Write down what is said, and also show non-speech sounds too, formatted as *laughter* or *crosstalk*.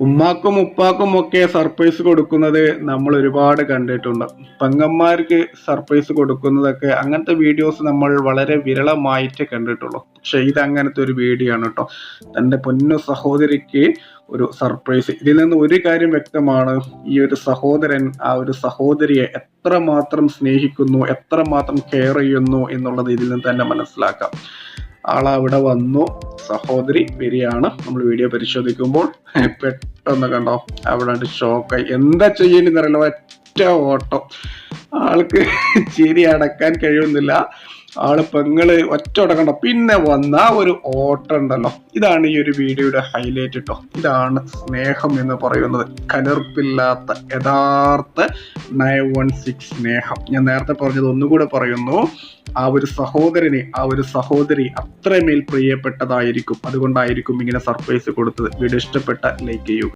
ഉമ്മാക്കും ഉപ്പാക്കും ഒക്കെ സർപ്രൈസ് കൊടുക്കുന്നത് നമ്മൾ ഒരുപാട് കണ്ടിട്ടുണ്ട്. പെങ്ങന്മാർക്ക് സർപ്രൈസ് കൊടുക്കുന്നതൊക്കെ അങ്ങനത്തെ വീഡിയോസ് നമ്മൾ വളരെ വിരളമായിട്ട് കണ്ടിട്ടുള്ളൂ. പക്ഷെ ഇത് അങ്ങനത്തെ ഒരു വീഡിയോ ആണ് കേട്ടോ. തന്റെ പൊന്നു സഹോദരിക്ക് ഒരു സർപ്രൈസ് ഇതിൽ നിന്ന് ഒരു കാര്യം വ്യക്തമാണ്. ഈ ഒരു സഹോദരൻ ആ ഒരു സഹോദരിയെ എത്രമാത്രം സ്നേഹിക്കുന്നു എത്രമാത്രം കെയർ ചെയ്യുന്നു എന്നുള്ളത് ഇതിൽ നിന്ന് തന്നെ മനസ്സിലാക്കാം. ആളവിടെ വന്നു. സഹോദരി വരികയാണ് നമ്മൾ വീഡിയോ പരിശോധിക്കുമ്പോൾ *laughs* പെട്ടെന്ന് കണ്ടോ അവിടെ ഷോക്കായി എന്താ ചെയ്യേണ്ടി എന്നറിയില്ല ഒറ്റ ഓട്ടം. ആൾക്ക് *laughs* ചിരി അടക്കാൻ കഴിയുന്നില്ല. ആൾ പെങ്ങൾ ഒറ്റ ഉടക്കണ്ട പിന്നെ വന്ന ഒരു ഓട്ടം ഉണ്ടല്ലോ. ഇതാണ് ഈ ഒരു വീഡിയോയുടെ ഹൈലൈറ്റ് കേട്ടോ ഇതാണ് സ്നേഹം എന്ന് പറയുന്നത്. കലർപ്പില്ലാത്ത യഥാർത്ഥ നയൻ വൺ സിക്സ് സ്നേഹം. ഞാൻ നേരത്തെ പറഞ്ഞത് ഒന്നുകൂടെ പറയുന്നു. ആ ഒരു സഹോദരനെ ആ ഒരു സഹോദരി അത്രമേൽ പ്രിയപ്പെട്ടതായിരിക്കും. അതുകൊണ്ടായിരിക്കും ഇങ്ങനെ സർപ്രൈസ് കൊടുത്തത്. വീഡിയോ ഇഷ്ടപ്പെട്ട ലൈക്ക് ചെയ്യൂ.